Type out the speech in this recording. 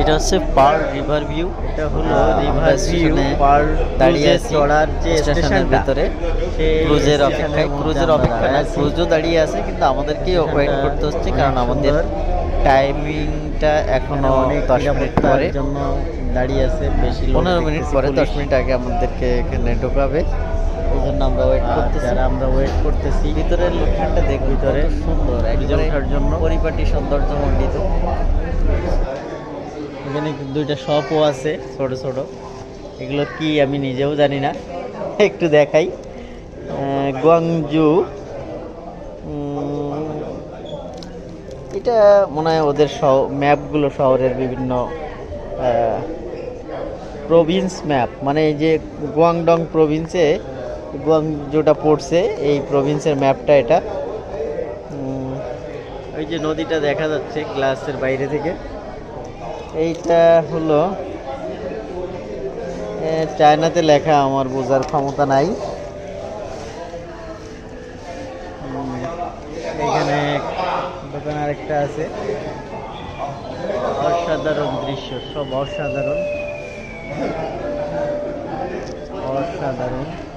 এটা হচ্ছে পার river view. এটা হলো রিভার ভিউ স্টেশনে পার দাঁড়িয়ে আছি চড়ার যে স্টেশনের ভিতরে। ক্রুজের অপেক্ষায় ক্রুজের অপেক্ষা না দাঁড়ায় ক্রুজও দাঁড়িয়ে আছে কিন্তু আমাদেরকে ওয়েট করতে হচ্ছে কারণ আমাদের। টাইমিংটা এখনও অনেক দশ মিনিট পরে। জন্য দাঁড়িয়ে আছে বেশি পনেরো মিনিট পরে দশ মিনিট আগে আমাদেরকে এখানে ঢোকাবে। এই জন্য আমরা ওয়েট করতেছি। আমরা ওয়েট করতেছি ভিতরের লোকেশনটা দেখ ভিতরে সুন্দর। ওঠার জন্য। পরিপাটি সৌন্দর্য মণ্ডিত এখানে দুইটা শপও আছে, ছোট ছোট। এগুলো কি আমি নিজেও জানি না। একটু দেখাই। গুয়াংজু। এটা মনে হয় ওদের শহ ম্যাপগুলো শহরের বিভিন্ন প্রভিন্স ম্যাপ মানে এই যে গুয়াংডং প্রভিন্সে গুয়াংজুটা পড়ছে, এই প্রভিন্সের ম্যাপটা এটা। ওই যে নদীটা দেখা যাচ্ছে গ্লাসের বাইরে থেকে। এইটা হলো চায়নাতে লেখা, আমার বোঝার ক্ষমতা নাই। এখানে দোকান আরেকটা আছে। অসাধারণ দৃশ্য, সব অসাধারণ। অসাধারণ।